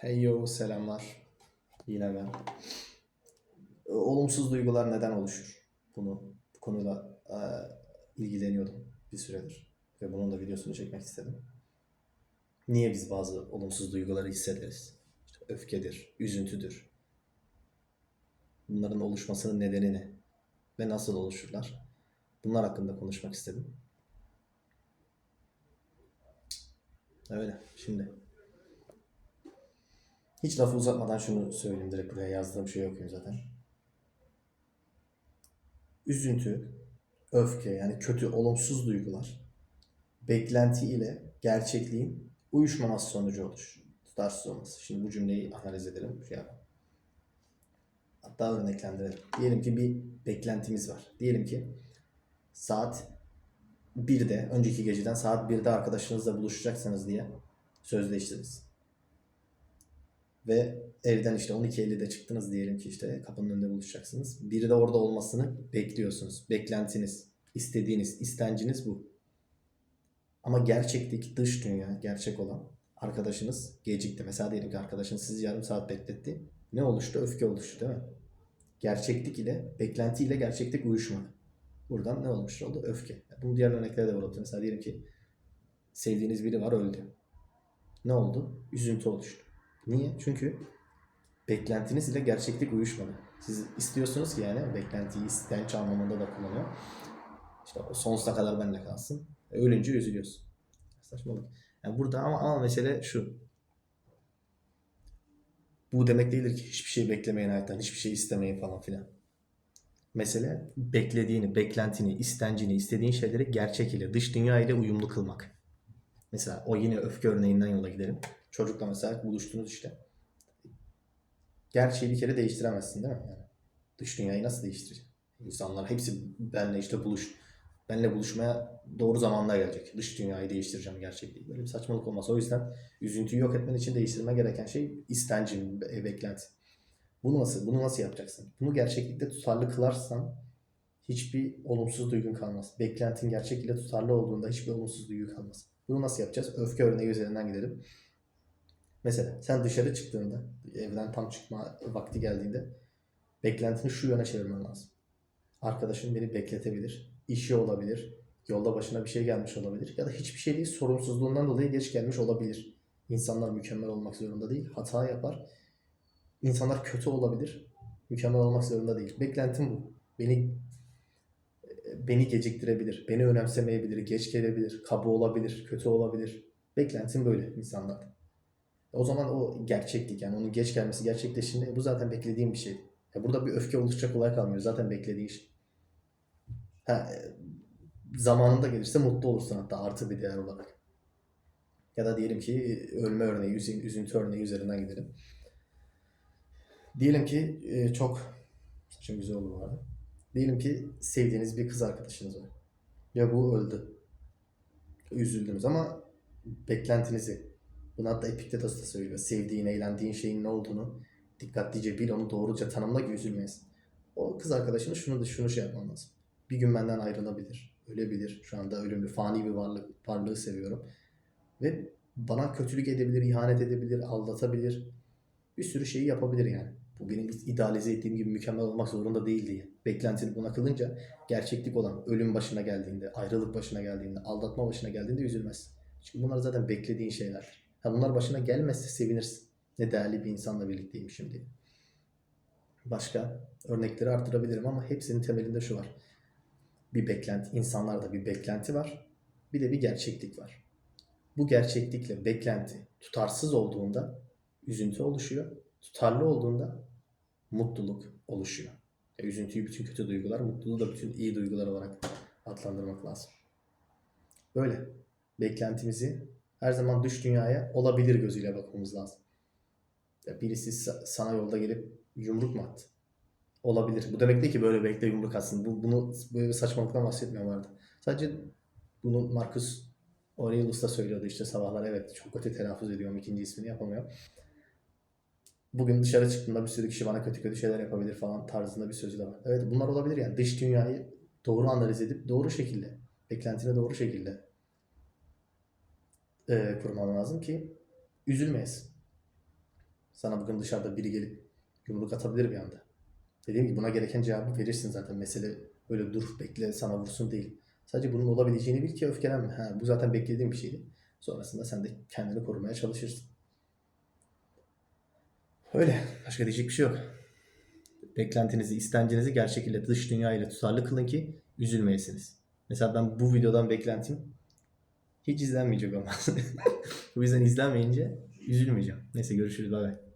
Hey yo selamlar. Yine ben. Olumsuz duygular neden oluşur? Bunu bu konuyla e, ilgileniyordum bir süredir. Ve bunun da videosunu çekmek istedim. Niye biz bazı olumsuz duyguları hissederiz? İşte öfkedir, üzüntüdür. Bunların oluşmasının nedeni ne? Ve nasıl oluşurlar? Bunlar hakkında konuşmak istedim. Öyle. Şimdi hiç lafı uzatmadan şunu söyleyeyim direkt buraya yazdığım şeyi okuyayım zaten. Üzüntü, öfke yani kötü olumsuz duygular beklenti ile gerçekliğin uyuşmaması sonucu oluşur. Tutarsız olması. Şimdi bu cümleyi analiz edelim. Şey yapalım. Hatta örneklendirelim. Diyelim ki bir beklentimiz var. Diyelim ki saat 1'de, önceki geceden saat 1'de arkadaşınızla buluşacaksınız diye sözleştiniz. Ve evden işte 12.50'de çıktınız diyelim ki işte kapının önünde buluşacaksınız. Biri de orada olmasını bekliyorsunuz. Beklentiniz, istediğiniz, istenciniz bu. Ama gerçekteki dış dünya, gerçek olan arkadaşınız gecikti. Mesela diyelim ki arkadaşınız sizi yarım saat bekletti. Ne oluştu? Öfke oluştu değil mi? Gerçeklik ile, beklenti ile gerçeklik uyuşmadı. Buradan ne olmuş oldu? Öfke. Bunu diğer örneklerde de var. Mesela diyelim ki sevdiğiniz biri var öldü. Ne oldu? Üzüntü oluştu. Niye? Çünkü beklentiniz ile gerçeklik uyuşmadı. Siz istiyorsunuz ki yani beklentiyi istenç anlamında da kullanıyor. İşte o sonsuza kadar benimle kalsın. E, ölünce üzülüyorsun. Saçmalık. Yani burada ama, ama mesele şu. Bu demek değildir ki hiçbir şey beklemeyin hayattan, hiçbir şey istemeyin falan filan. Mesele beklediğini, beklentini, istencini, istediğin şeyleri gerçek ile, dış dünya ile uyumlu kılmak. Mesela o yine öfke örneğinden yola gidelim. Çocukla mesela buluştunuz işte. Gerçeği bir kere değiştiremezsin değil mi? Yani dış dünyayı nasıl değiştireceksin? İnsanlar hepsi benle işte buluş, benle buluşmaya doğru zamanda gelecek. Dış dünyayı değiştireceğim gerçekliği. Böyle bir saçmalık olmaz. O yüzden üzüntüyü yok etmen için değiştirme gereken şey istencin, be- beklenti. Bunu nasıl, bunu nasıl yapacaksın? Bunu gerçeklikte tutarlı kılarsan hiçbir olumsuz duygun kalmaz. Beklentin gerçek ile tutarlı olduğunda hiçbir olumsuz duygu kalmaz. Bunu nasıl yapacağız? Öfke örneği üzerinden gidelim. Mesela sen dışarı çıktığında, evden tam çıkma vakti geldiğinde beklentini şu yöne çevirmen lazım. Arkadaşın beni bekletebilir, işi olabilir, yolda başına bir şey gelmiş olabilir ya da hiçbir şey değil sorumsuzluğundan dolayı geç gelmiş olabilir. İnsanlar mükemmel olmak zorunda değil, hata yapar. İnsanlar kötü olabilir, mükemmel olmak zorunda değil. Beklentim bu. Beni beni geciktirebilir, beni önemsemeyebilir, geç gelebilir, kaba olabilir, kötü olabilir. Beklentim böyle insanlardan. O zaman o gerçeklik yani onun geç gelmesi gerçekleştiğinde bu zaten beklediğim bir şey. Ya burada bir öfke oluşacak olay kalmıyor. Zaten beklediğin şey. Ha, e, zamanında gelirse mutlu olursun hatta artı bir değer olarak. Ya da diyelim ki e, ölme örneği, üzün- üzüntü örneği üzerinden gidelim. Diyelim ki e, çok saçım güzel oldu bu arada. Diyelim ki sevdiğiniz bir kız arkadaşınız var. Ya bu öldü. Üzüldünüz ama beklentinizi bunu hatta Epiktetos da söylüyor. Sevdiğin, eğlendiğin şeyin ne olduğunu dikkatlice bil, onu doğruca tanımla ki üzülmeyesin. O kız arkadaşına şunu da şunu şey yapman lazım. Bir gün benden ayrılabilir, ölebilir. Şu anda ölümlü, fani bir varlık, varlığı seviyorum. Ve bana kötülük edebilir, ihanet edebilir, aldatabilir. Bir sürü şeyi yapabilir yani. Bu benim idealize ettiğim gibi mükemmel olmak zorunda değil diye. Beklentini buna kılınca gerçeklik olan ölüm başına geldiğinde, ayrılık başına geldiğinde, aldatma başına geldiğinde üzülmezsin. Çünkü bunlar zaten beklediğin şeyler. Ha bunlar başına gelmezse sevinirsin. Ne değerli bir insanla birlikteymişim diye. Başka örnekleri arttırabilirim ama hepsinin temelinde şu var. Bir beklenti, insanlarda bir beklenti var. Bir de bir gerçeklik var. Bu gerçeklikle beklenti tutarsız olduğunda üzüntü oluşuyor. Tutarlı olduğunda mutluluk oluşuyor. Ya üzüntüyü bütün kötü duygular, mutluluğu da bütün iyi duygular olarak adlandırmak lazım. Böyle beklentimizi her zaman dış dünyaya olabilir gözüyle bakmamız lazım. Ya birisi sa- sana yolda gelip yumruk mu attı? Olabilir. Bu demek değil ki böyle bekle yumruk atsın. Bu, bunu böyle bir saçmalıktan bahsetmiyorum vardı. Sadece bunu Marcus Aurelius da söylüyordu işte sabahlar evet çok kötü telaffuz ediyorum ikinci ismini yapamıyor. Bugün dışarı çıktığımda bir sürü kişi bana kötü kötü şeyler yapabilir falan tarzında bir sözü de var. Evet bunlar olabilir yani dış dünyayı doğru analiz edip doğru şekilde, beklentine doğru şekilde e, kurman lazım ki üzülmeyesin. Sana bugün dışarıda biri gelip yumruk atabilir bir anda. Dediğim gibi buna gereken cevabı verirsin zaten. Mesele öyle dur bekle sana vursun değil. Sadece bunun olabileceğini bil ki öfkelenme. Ha, bu zaten beklediğim bir şeydi. Sonrasında sen de kendini korumaya çalışırsın. Öyle. Başka diyecek bir şey yok. Beklentinizi, istencenizi gerçek ile dış dünya ile tutarlı kılın ki üzülmeyesiniz. Mesela ben bu videodan beklentim hiç izlenmeyecek ama. bu yüzden izlenmeyince üzülmeyeceğim. Neyse görüşürüz. Bay bay.